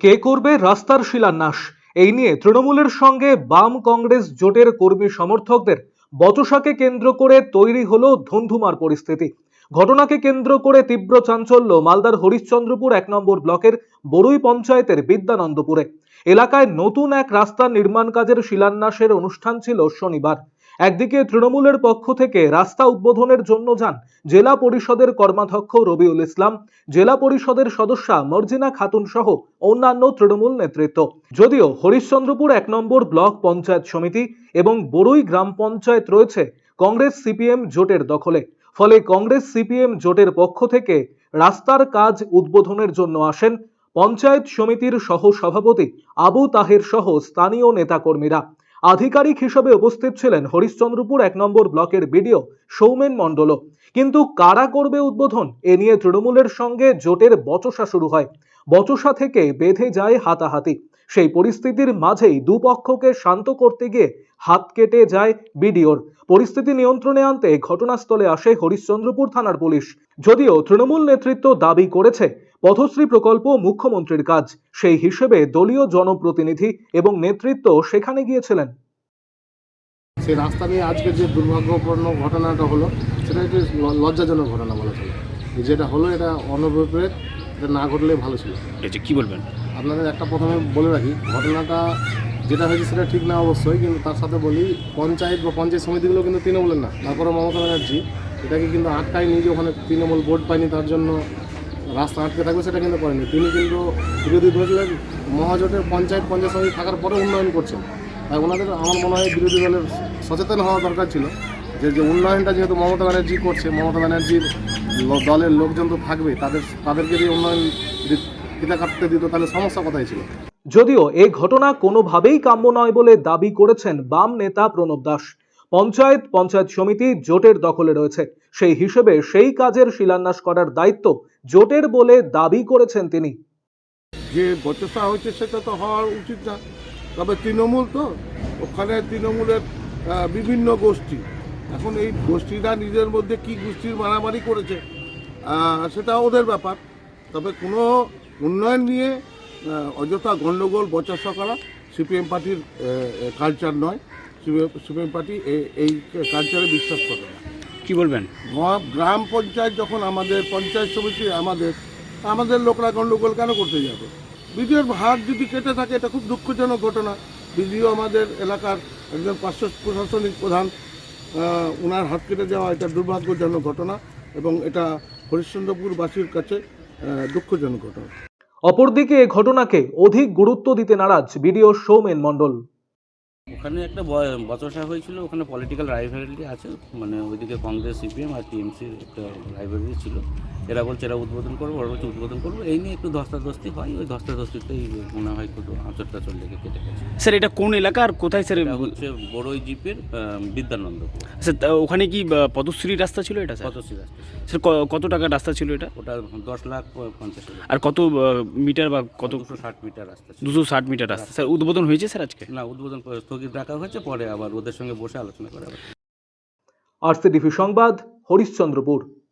কে করবে রাস্তার শিলান্যাস? এই নিয়ে তৃণমূলের সঙ্গে বাম কংগ্রেস জোটের কর্মী সমর্থকদের বচসাকে কেন্দ্র করে তৈরি হলো ধুন্ধুমার পরিস্থিতি। ঘটনাকে কেন্দ্র করে তীব্র চাঞ্চল্য মালদার হরিশ্চন্দ্রপুর এক নম্বর ব্লকের বরুই পঞ্চায়েতের বিদ্যানন্দপুরে। এলাকায় নতুন এক রাস্তা নির্মাণ কাজের শিলান্যাসের অনুষ্ঠান ছিল শনিবার। একদিকে তৃণমূলের পক্ষ থেকে রাস্তা উদ্বোধনের জন্য যান জেলা পরিষদের কর্মাধ্যক্ষ রবিউল ইসলাম, জেলা পরিষদের সদস্যা মর্জিনা খাতুন সহ অন্যান্য তৃণমূল নেতৃত্ব। যদিও হরিশ্চন্দ্রপুর এক নম্বর ব্লক পঞ্চায়েত সমিতি এবং বড়ুই গ্রাম পঞ্চায়েত রয়েছে কংগ্রেস সিপিএম জোটের দখলে। ফলে কংগ্রেস সিপিএম জোটের পক্ষ থেকে রাস্তার কাজ উদ্বোধনের জন্য আসেন পঞ্চায়েত সমিতির সহ সভাপতি আবু তাহের সহ স্থানীয় নেতাকর্মীরা। আধিকারিক হিসেবে উপস্থিত ছিলেন হরিশ্চন্দ্রপুর এক নম্বর ব্লকের বিডিও সৌমেন মণ্ডল কিন্তু কারা করবে উদ্বোধন, এ নিয়ে তৃণমূলের সঙ্গে জোটের বচসা শুরু হয়। বচসা থেকে বেঁধে যায় হাতাহাতি। সেই পরিস্থিতির মাঝেই দুপক্ষকে শান্ত করতে গিয়ে হাত কেটে যায় বিডিওর। পরিস্থিতি নিয়ন্ত্রণে আনতে ঘটনাস্থলে আসে হরিশ্চন্দ্রপুর থানার পুলিশ। যদিও তৃণমূল নেতৃত্ব দাবি করেছে পথশ্রী প্রকল্প মুখ্যমন্ত্রীর কাজ। সেই হিসেবে দলীয় জনপ্রতিনিধি এবং নেতৃত্ব সেখানে গিয়েছিলেন। সেই রাস্তা নিয়ে আজকে যে দুর্ভাগ্যপূর্ণ ঘটনাটা হলো সেটা একটি লজ্জাজনক ঘটনা বলা চলে। যেটা হলো এটা অনভিপ্রেত এটা না ঘটলে ভালো ছিল। কি বলবেন? আপনাদের একটা প্রথমে বলে রাখি, ঘটনাটা যেটা হয়েছে সেটা ঠিক না অবশ্যই, কিন্তু তার সাথে বলি, পঞ্চায়েত বা পঞ্চায়েত সমিতিগুলো কিন্তু তৃণমূলের না। তারপরে মমতা ব্যানার্জি, এটাকে কিন্তু আটকায়নি যে ওখানে তৃণমূল ভোট পায়নি, তার জন্য রাস্তা আটকে থাকবে সেটা কিন্তু করেনি। তিনি কিন্তু বিরোধী দলের মহাজোটের পঞ্চায়েত পঞ্চায়েত সমিতি থাকার পরে উন্নয়ন করছেন। তাই ওনাদের আমার মনে হয় বিরোধী দলের সচেতন হওয়া দরকার ছিল। যে যে উন্নয়নটা যেহেতু মমতা ব্যানার্জি করছে, মমতা ব্যানার্জির দলের লোকজন তো থাকবে তাদের, তাদেরকে যদি উন্নয়ন যদি কাটতে দিত তাহলে সমস্যা কোথায় ছিল? যদিও এই ঘটনা কোনোভাবেই কাম্য নয় বলে দাবি করেছেন বাম নেতা প্রণব দাস। পঞ্চায়েত পঞ্চায়েত সমিতি জোটের দখলে রয়েছে। সেই হিসেবে সেই কাজের শিলান্যাস করার দায়িত্ব জোটের বলে দাবি করেছেন তিনি। যে বচসা হয়েছে সেটা তো হওয়া উচিত না। তবে তৃণমূল তো ওখানে তৃণমূলের বিভিন্ন গোষ্ঠী। এখন এই গোষ্ঠীরা নিজের মধ্যে কি গোষ্ঠীর মারামারি করেছে সেটা ওদের ব্যাপার। তবে কোনো উন্নয়ন নিয়ে অযথা গণ্ডগোল বচসা করা সিপিএম পার্টির কালচার নয়। সিপিএম পার্টি এই কালচারে বিশ্বাস করে না। কি বলবেন? গ্রাম- পঞ্চায়েত যখন আমাদের পঞ্চায়েত সমিতি আমাদের আমাদের লোকরা গণ্ডগোল কেন করতে যাবে? বিডিওর হাত যদি কেটে থাকে এটা খুব দুঃখজনক ঘটনা। বিডিও আমাদের এলাকার একজন পার্শ্ব প্রশাসনিক প্রধান ওনার হাত কেটে যাওয়া এটা দুর্ভাগ্যজনক ঘটনা এবং এটা হরিশ্চন্দ্রপুরবাসীর কাছে দুঃখজনক ঘটনা। অপরদিকে এ ঘটনাকে অধিক গুরুত্ব দিতে নারাজ বিডিও সৌমেন মন্ডল ওখানে একটা বচসা হয়েছিল ওখানে পলিটিক্যাল রাইভালিটি আছে মানে ওইদিকে কংগ্রেস সিপিএম আর টিএমসির একটা রাইভালিটি ছিল। এরা বলছে এরা উদ্বোধন করব ওরা বলছে উদ্বোধন করব। এই নিয়ে একটু ধস্তাধস্তি হয় ওই ধস্তাধস্তিতেই মনে হয় একটু আঁচড় টাচড় লেগে কেটে গেছে। স্যার এটা কোন এলাকা আর কোথায় স্যার? হচ্ছে বড়ই জিপের বিদ্যানন্দ স্যার তা ওখানে কি পদশ্রী রাস্তা ছিল এটা স্যার? পঁচাশি রাস্তা স্যার ক- কত টাকার রাস্তা ছিল এটা? ওটা দশ লাখ পঞ্চাশ আর কত মিটার বা কত? দুশো ষাট মিটার রাস্তা দুশো ষাট মিটার রাস্তা। স্যার উদ্বোধন হয়েছে স্যার আজকে? না উদ্বোধন স্থগিত রাখা হয়েছে পরে আবার ওদের সঙ্গে বসে আলোচনা করা হবে। আর আরসিডিভি সংবাদ হরিশ্চন্দ্রপুর।